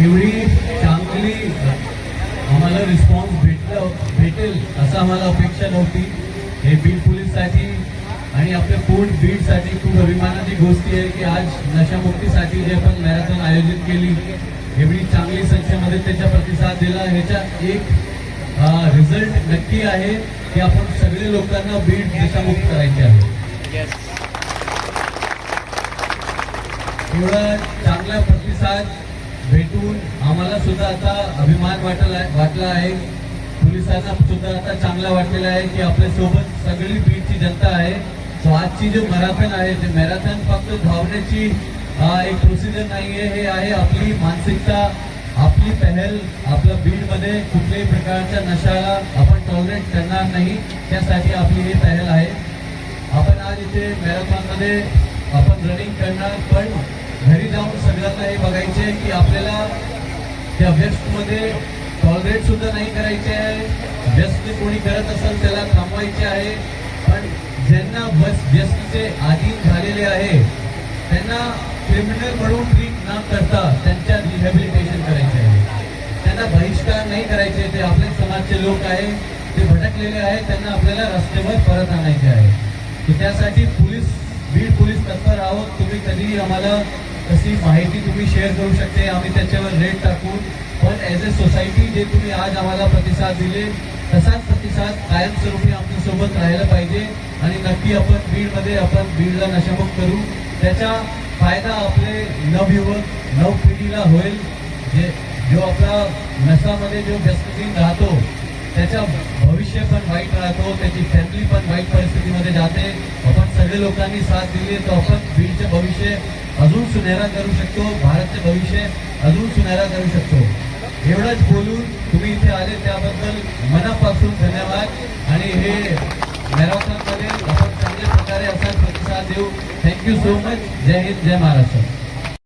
एवढी चांगली आम्हाला रिस्पॉन्स भेटलं भेटेल असं आम्हाला अपेक्षा नव्हती. हे बीड पोलीससाठी आणि आपल्या पूर्ण बीडसाठी खूप अभिमानाची गोष्टी आहे की आज नशामुक्तीसाठी जे आपण मॅरेथॉन आयोजित केली एवढी चांगली संख्येमध्ये त्याचा प्रतिसाद दिला. ह्याचा एक रिझल्ट नक्की आहे की आपण सगळे लोकांना बीड नशामुक्त करायचे आहे. एवढा चांगला प्रतिसाद भेटून आम्हाला सुद्धा आता अभिमान वाटला वाटला आहे. पोलिसांना सुद्धा आता चांगला वाटलेला आहे की आपल्यासोबत सगळी बीडची जनता आहे. सो आजची जे मॅरेथॉन आहे ते मॅरेथॉन फक्त धावण्याची एक प्रोसिजर नाही आहे हे आहे आपली मानसिकता आपली पहल आपल्या बीडमध्ये कुठल्याही प्रकारच्या नशाला आपण टॉलरेट करणार नाही. त्यासाठी आपली ही पहल आहे. आपण आज इथे मॅरेथॉनमध्ये आपण रनिंग करणार पण घरी जाऊन सगळ्यांना हे बघायचं आहे की आपल्याला त्या व्यस्तमध्ये टॉलरेट सुद्धा नाही करायचे आहे. व्यस्त कोणी करत असेल त्याला थांबवायचे आहे. पण ज्यांना बस व्यस्तचे अधीन झालेले आहे त्यांना क्रिमिनल म्हणून ट्रीट न करता त्यांच्या रिहॅबिलिटेशन करायचे आहे. त्यांना बहिष्कार नाही करायचे ते आपले समाजचे लोक आहे ते भटकलेले आहे त्यांना आपल्याला रस्त्यावर परत आणायचे आहे. त्यासाठी पोलीस बीड पोलीस तत्पर आहोत. तुम्ही कधीही आम्हाला तशी माहिती तुम्ही शेअर करू शकते. आम्ही त्याच्यावर रेट टाकू. पण ॲज अ सोसायटी जे तुम्ही आज आम्हाला प्रतिसाद दिले तसाच प्रतिसाद कायमस्वरूपी आमच्यासोबत राहायला पाहिजे. आणि नक्की आपण बीडमध्ये आपण बीडला नशामुक्त करू. त्याचा फायदा आपले नवयुवक नव पिढीला होईल. जे जो आपला नशामध्ये जो व्यस्तीन राहतो त्याचा भविष्य पण वाईट राहतो त्याची फॅमिली पण वाईट परिस्थितीमध्ये जाते. लोकांनी साथ दिली तर आपण बीडचे भविष्य अजून सुनेरा करू शकतो भारतचे भविष्य अजून सुनेरा करू शकतो. एवढंच बोलून तुम्ही इथे आले त्याबद्दल मनापासून धन्यवाद. आणि हे मॅरेथॉनमध्ये आपण चांगल्या प्रकारे असा प्रतिसाद देऊ. थँक्यू सो मच जय हिंद जय महाराष्ट्र.